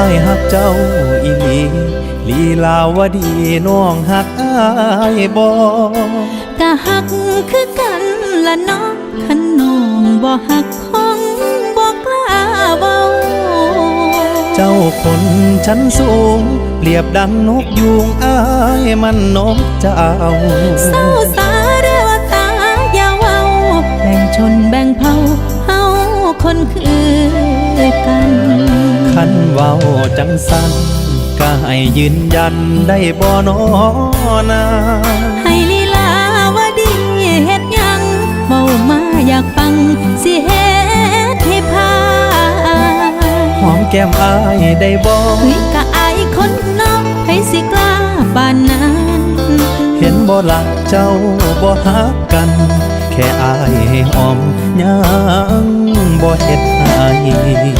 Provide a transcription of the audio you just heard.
อ้ายหักเจ้าอีหลีลีลาวดีน้องหักอ้ายบ่กะหักคือกันละเนาะขันน้องบ่หักคงบ่กล้าเว้าเจ้าคนชั้นสูงเปรียบดังนกยูงอ้ายมันนกเจ้าเศร้าสาเรวตาอย่าเว้าแบ่งชนแบ่งเผ่าเฮาคนคือกัน คันเว้าจังสันก็ให้ยืนยันได้บ่นอนาให้ลีลาวาดีเฮ็ดหยังเมามาอยากฟังสิเฮ็ดให้พาหอมแก้มอ้ายได้บ่เฮ้ยกะอายคนนอกให้สิกล้าบานนั้นเห็นบ่ลักเจ้าบ่ฮักกัน แค่อายให้หอมยังบ่เฮ็ดให้น้องสิ